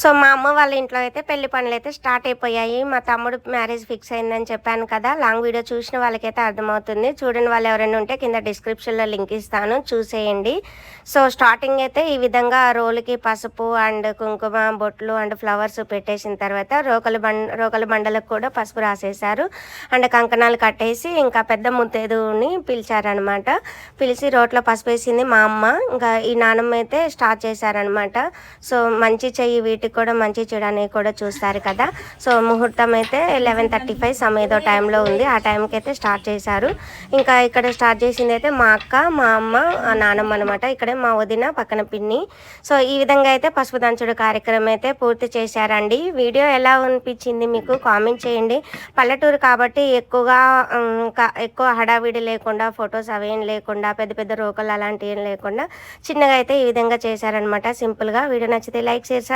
So మా అమ్మ వాళ్ళ ఇంట్లో అయితే పెళ్ళి పనులు అయితే స్టార్ట్ అయిపోయాయి. మా తమ్ముడు మ్యారేజ్ ఫిక్స్ అయిందని చెప్పాను కదా. లాంగ్ వీడియో చూసిన వాళ్ళకైతే అర్థమవుతుంది. చూడని వాళ్ళు ఎవరైనా ఉంటే కింద డిస్క్రిప్షన్లో లింక్ ఇస్తాను. చూసేయండి. సో స్టార్టింగ్ అయితే ఈ విధంగా రోలుకి పసుపు అండ్ కుంకుమ బొట్లు అండ్ ఫ్లవర్స్ పెట్టేసిన తర్వాత రోకలు బండ రోకలు బండలకు కూడా పసుపు రాసేశారు. అండ్ కంకణాలు కట్టేసి ఇంకా పెద్ద ముత్తేదుని పిలిచారనమాట పిలిచి రోట్లో పసుపు వేసింది మా అమ్మ. ఇంకా ఈ నానమ్మ అయితే స్టార్ట్ చేశారనమాట సో మంచి చెయ్యి వీటికి కూడా మంచి చెడని కూడా చూస్తారు కదా. సో ముహూర్తం అయితే లెవెన్ థర్టీ ఫైవ్ సమ్ ఏదో టైంలో ఉంది. ఆ టైంకి అయితే స్టార్ట్ చేశారు. ఇంకా ఇక్కడ స్టార్ట్ చేసింది అయితే మా అక్క మా అమ్మ నానమ్మ అనమాట ఇక్కడే మా వదిన పక్కన పిన్ని. సో ఈ విధంగా అయితే పసుపు దంచుడు కార్యక్రమం అయితే పూర్తి చేశారండి. వీడియో ఎలా అనిపించింది మీకు కామెంట్ చేయండి. పల్లెటూరు కాబట్టి ఎక్కువగా ఇంకా ఎక్కువ హడావిడి లేకుండా ఫొటోస్ అవేం లేకుండా పెద్ద పెద్ద రోకలు అలాంటివి ఏం లేకుండా చిన్నగా అయితే ఈ విధంగా చేశారనమాట సింపుల్గా వీడియో నచ్చితే లైక్ చేశారు.